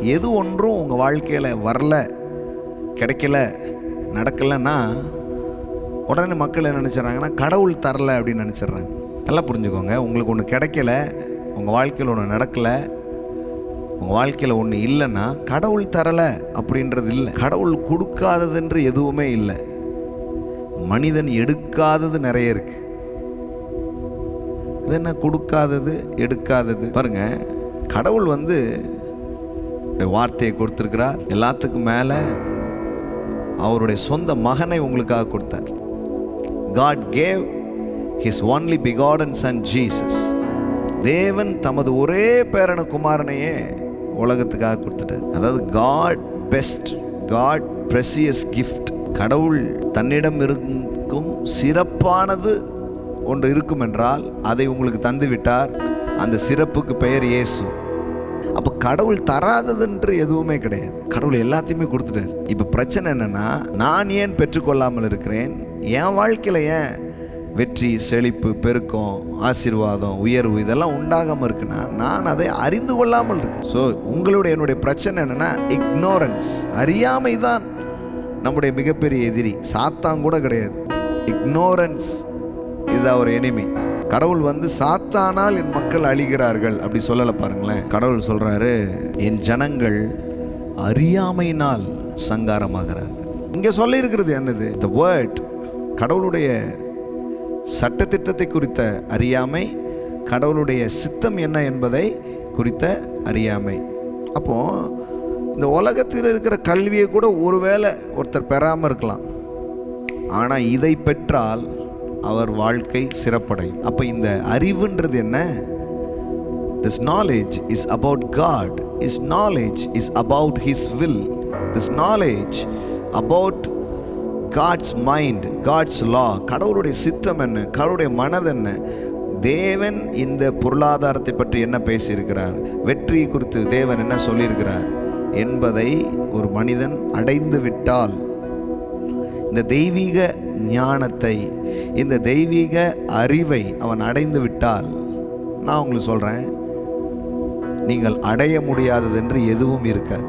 எது ஒன்றும் உங்கள் வாழ்க்கையில் வரல கிடைக்கல நடக்கலைன்னா உடனே மக்கள் என்ன நினச்சிட்றாங்கன்னா கடவுள் தரலை அப்படின்னு நினச்சிட்றாங்க. நல்லா புரிஞ்சுக்கோங்க. உங்களுக்கு ஒன்று கிடைக்கல உங்கள் வாழ்க்கையில் ஒன்று நடக்கலை உங்கள் வாழ்க்கையில் ஒன்று இல்லைன்னா கடவுள் தரலை அப்படின்றது இல்லை. கடவுள் கொடுக்காததுன்ற எதுவுமே இல்லை. மனிதன் எடுக்காதது நிறைய இருக்குது இது என்ன கொடுக்காதது எடுக்காதது? பாருங்கள் கடவுள் வந்து வார்த்தையை கொடுத்துருக்கிறார். எல்லாத்துக்கும் மேலே அவருடைய சொந்த மகனை உங்களுக்காக கொடுத்தார். God gave his only begotten son Jesus தேவன் தமது ஒரே பேரன குமாரனையே உலகத்துக்காக கொடுத்துட்டார். அதாவது God best God precious gift கடவுள் தன்னிடம் இருக்கும் சிறப்பானது ஒன்று இருக்கும் என்றால் அதை உங்களுக்கு தந்துவிட்டார். அந்த சிறப்புக்கு பெயர் இயேசு. அப்போ கடவுள் தராததுன்று எதுவுமே கிடையாது. கடவுள் எல்லாத்தையுமே கொடுத்துட்டார். இப்போ பிரச்சனை என்னென்னா நான் ஏன் பெற்றுக்கொள்ளாமல் இருக்கிறேன்? என் வாழ்க்கையில் ஏன் வெற்றி செழிப்பு பெருக்கம் ஆசீர்வாதம் உயர்வு இதெல்லாம் உண்டாகாமல் இருக்குன்னா நான் அதை அறிந்து கொள்ளாமல் இருக்கேன் ஸோ உங்களுடைய என்னுடைய பிரச்சனை என்னென்னா இக்னோரன்ஸ் அறியாமை தான் நம்முடைய மிகப்பெரிய எதிரி. சாத்தான் கூட கிடையாது. இக்னோரன்ஸ் இஸ் அவர் எனிமி கடவுள் வந்து சாத்தானால் என் மக்கள் அழிகிறார்கள் அப்படி சொல்லலை பாருங்களேன். கடவுள் சொல்கிறாரு என் ஜனங்கள் அறியாமையினால் சங்காரமாகிறார்கள். இங்கே சொல்லியிருக்கிறது என்னது? த வேர்ட் கடவுளுடைய சட்டத்திட்டத்தை குறித்த அறியாமை கடவுளுடைய சித்தம் என்ன என்பதை குறித்த அறியாமை. அப்போது இந்த உலகத்தில் இருக்கிற கல்வியை கூட ஒருவேளை ஒருத்தர் பெறாமல் இருக்கலாம். ஆனால் இதை பெற்றால் அவர் வாழ்க்கை சிறப்படையும் அப்போ இந்த அறிவுன்றது என்ன? This knowledge is about God is knowledge is about his will this knowledge about God's mind God's law கடவுளுடைய சித்தம் என்ன? கடவுளுடைய மனது என்ன? தேவன் இந்த பொருளாதாரத்தை பற்றி என்ன பேசியிருக்கிறார்? வெற்றி குறித்து தேவன் என்ன சொல்லியிருக்கிறார்? என்பதை ஒரு மனிதன் அடைந்து விட்டால் இந்த தெய்வீக ஞானத்தை இந்த தெய்வீக அறிவை அவன் அடைந்து விட்டால் நான் உங்களுக்கு சொல்கிறேன் நீங்கள் அடைய முடியாததென்று எதுவும் இருக்காது.